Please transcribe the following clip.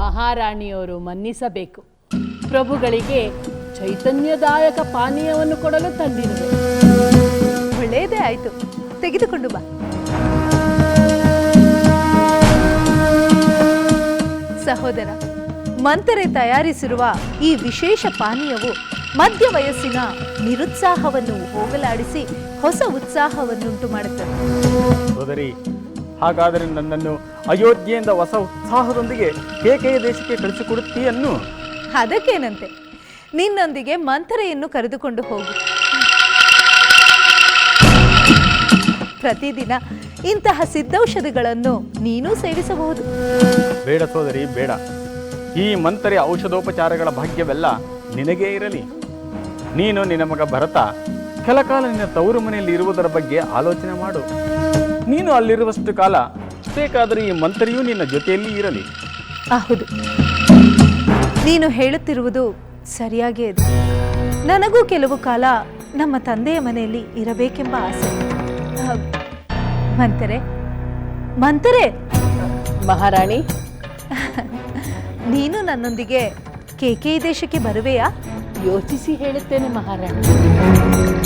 ಮಹಾರಾಣಿಯವರು ಮನ್ನಿಸಬೇಕು. ಪ್ರಭುಗಳಿಗೆ ಚೈತನ್ಯದಾಯಕ ಪಾನೀಯವನ್ನು ಕೊಡಲು ತಂದಿರುವೆ. ಒಳ್ಳೆಯದೇ ಆಯಿತು. ತೆಗೆದುಕೊಂಡು ಬಾ. ಸಹೋದರ ಮಂತರೆ ತಯಾರಿಸಿರುವ ಈ ವಿಶೇಷ ಪಾನೀಯವು ಮಧ್ಯ ವಯಸ್ಸಿನ ನಿರುತ್ಸಾಹವನ್ನು ಹೋಗಲಾಡಿಸಿ ಹೊಸ ಉತ್ಸಾಹವನ್ನುಂಟು ಮಾಡುತ್ತದೆ ಹಾಗಾದರೆ ನನ್ನನ್ನು ಅಯೋಧ್ಯೆಯಿಂದ ಹೊಸ ಉತ್ಸಾಹದೊಂದಿಗೆ ಕೇಕೆಯ ದೇಶಕ್ಕೆ ಕಳಿಸಿಕೊಡುತ್ತೀಯನ್ನು? ಅದಕ್ಕೇನಂತೆ? ನಿನ್ನೊಂದಿಗೆ ಮಂಥರೆಯನ್ನು ಕರೆದುಕೊಂಡು ಹೋಗು. ಪ್ರತಿದಿನ ಇಂತಹ ಸಿದ್ಧೌಷಧಿಗಳನ್ನು ನೀನೂ ಸೇವಿಸಬಹುದು. ಬೇಡ ಸೋದರಿ ಬೇಡ. ಈ ಮಂತ್ರಿ ಔಷಧೋಪಚಾರಗಳ ಭಾಗ್ಯವೆಲ್ಲ ನಿನಗೇ ಇರಲಿ. ನೀನು ನಿನ್ನ ಮಗ ಭರತ. ಕೆಲಕಾಲ ನಿನ್ನ ತವರು ಮನೆಯಲ್ಲಿ ಇರುವುದರ ಬಗ್ಗೆ ಆಲೋಚನೆ ಮಾಡು. ನೀನು ಅಲ್ಲಿರುವಷ್ಟು ಕಾಲ ಬೇಕಾದರೆ ಈ ಮಂತ್ರಿಯೂ ನಿನ್ನ ಜೊತೆಯಲ್ಲಿ ಇರಲಿ. ಹೌದು. ನೀನು ಹೇಳುತ್ತಿರುವುದು ಸರಿಯಾಗೇ ಇದೆ. ನನಗೂ ಕೆಲವು ಕಾಲ ನಮ್ಮ ತಂದೆಯ ಮನೆಯಲ್ಲಿ ಇರಬೇಕೆಂಬ ಆಸೆ. ಆ, ಮಂತರೆ. ಮಂತರೆ! ಮಹಾರಾಣಿ. ನೀನು ನನ್ನೊಂದಿಗೆ ಕೆ ದೇಶಕ್ಕೆ ಬರುವೆಯಾ? ಯೋಚಿಸಿ ಹೇಳುತ್ತೇನೆ ಮಹಾರಾಣಿ.